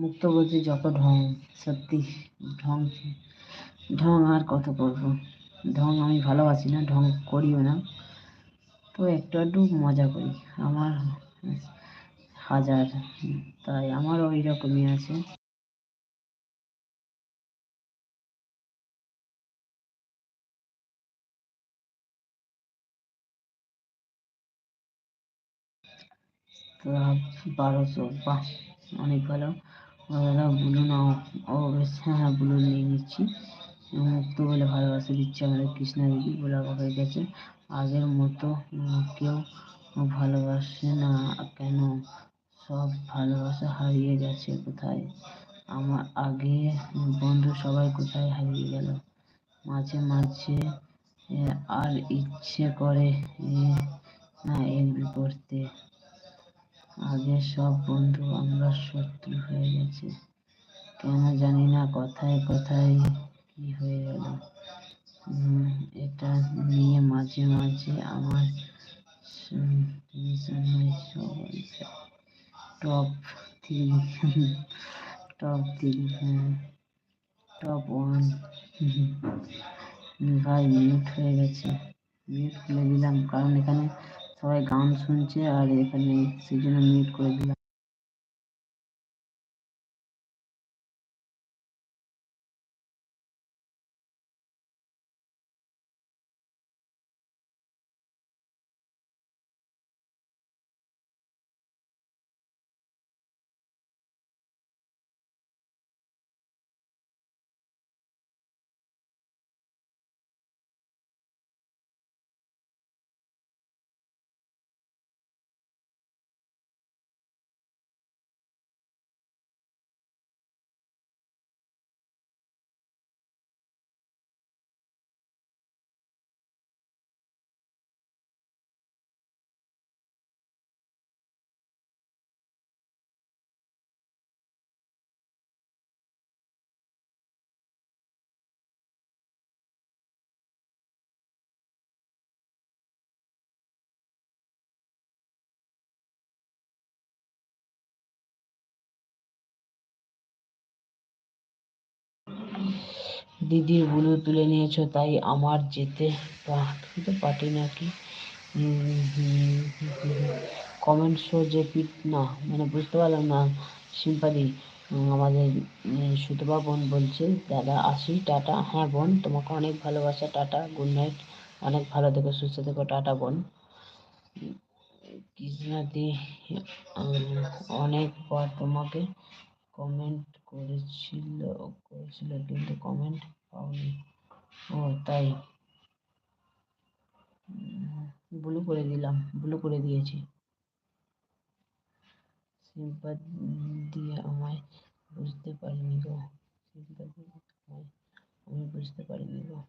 মুক্ত বলতে যত ঢং, সত্যি ঢং ঢং আর কত করব? ঢং আমি ভালোবাসি না, ঢং করিও না। তো একটু একটু মজা করি। আমার হাজার, তাই আমারও ওই রকমই আছে বারোশো, বাহ, অনেক ভালো। ও বেশ হ্যাঁ হ্যাঁ বলুন, নিয়ে নিচ্ছি। মুক্ত বলে ভালোবাসা দিচ্ছে আমাদের কৃষ্ণা দিদি, বলা হয়ে গেছে। আগের মতো কেউ ভালোবাসে না, কেন? সব ভালোবাসা হারিয়ে গেছে কোথায়? আমার আগে বন্ধু সবাই কোথায় হারিয়ে গেল? মাঝে মাঝে আর ইচ্ছে করে না, এর বিপরীতে। আগে সব বন্ধু আমরা শত্রু হয়ে গেছি। কেন জানি না কথায় কথায় কি হয়ে গেল। এটা নিয়ে মাঝে মাঝে আমার টপ থ্রি টপ থ্রি হ্যাঁ টপ ওয়ান ভাই মিউট হয়ে গেছে। মিউট খুলে দিলাম, কারণ এখানে সবাই গান শুনছে আর এখানে সেই জন্য মিউট করে দিলাম। দিদির বুলু তুলে নিয়েছো, তাই আমার যেতে তো পাটি নাকি? কমেন্ট শো যে পিট, না মানে বুঝতে পারলাম না সিম্পাদি আমাদের সুতপা বোন বলছে, দাদা আসি, টাটা। হ্যাঁ বোন, তোমাকে অনেক ভালোবাসা, টাটা গুড নাইট অনেক ভালো থেকো, সুস্থ থেকো, টাটা বোন। কৃষ্ণাদি অনেকবার তোমাকে কমেন্ট করেছিল করেছিল কিন্তু কমেন্ট পাওনি। ও, তাই। ব্লু করে দিলাম ব্লু করে দিয়েছি। সিম্পা দিয়ে আমায় বুঝতে পারিনি গো। সিম্পা দিয়ে আমায়, আমি বুঝতে পারিনি গো।